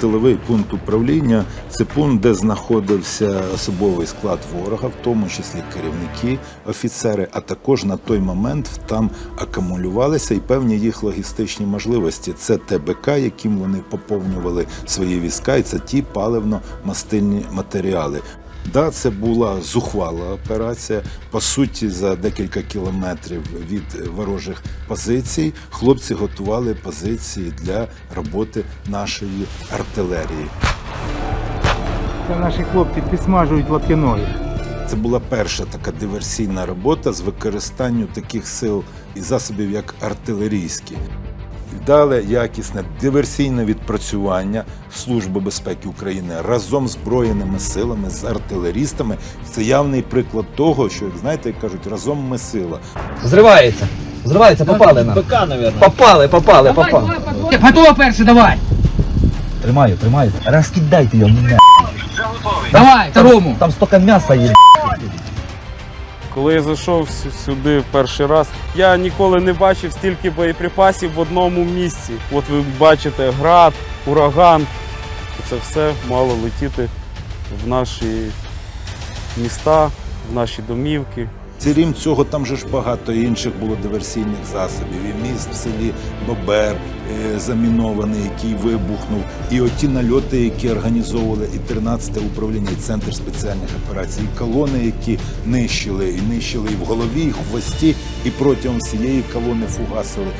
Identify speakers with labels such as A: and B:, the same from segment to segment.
A: тиловий пункт управління це пункт, де знаходився особовий склад ворога, в тому числі керівники, офіцери, а також на той момент там акумулювалися і певні їх логістичні можливості. Це ТБК, яким вони поповнювали свої війська, і це ті паливно-мастильні матеріали. Да, це була зухвала операція. По суті, за декілька кілометрів від ворожих позицій хлопці готували позиції для роботи нашої артилерії.
B: Це наші хлопці підсмажують лап'яної.
A: Це була перша така диверсійна робота з використанням таких сил і засобів, як артилерійські. Вдале якісне диверсійне відпрацювання Служби безпеки України разом з збройними силами, з артилерістами. Це явний приклад того, що, як знаєте, як кажуть, разом ми сила.
C: Зривається. Зривається, попали нам.
D: ПК, наверное.
C: Попали, попали, попали.
E: Готово перше, давай!
C: Тримаю, тримаю. Розкидайте його, мене.
E: Давай, второму!
C: Там стільки м'яса є.
F: Коли я зайшов сюди в перший раз, я ніколи не бачив стільки боєприпасів в одному місці. От ви бачите град, ураган. Це все мало летіти в наші міста, в наші домівки.
A: Крім цього, там же ж багато інших було диверсійних засобів. І міст в селі Бобер е, замінований, який вибухнув, і оті нальоти, які організовували і 13-те управління, і центр спеціальних операцій, і колони, які нищили, і нищили і в голові, і в хвості, і протягом всієї колони фугасили.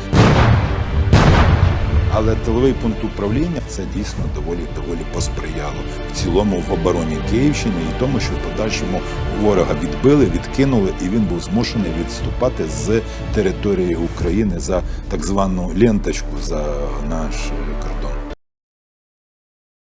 A: Але тиловий пункт управління це дійсно доволі доволі посприяло. В цілому в обороні Київщини і тому, що в подальшому ворога відбили, відкинули, і він був змушений відступати з території України за так звану ленточку за наш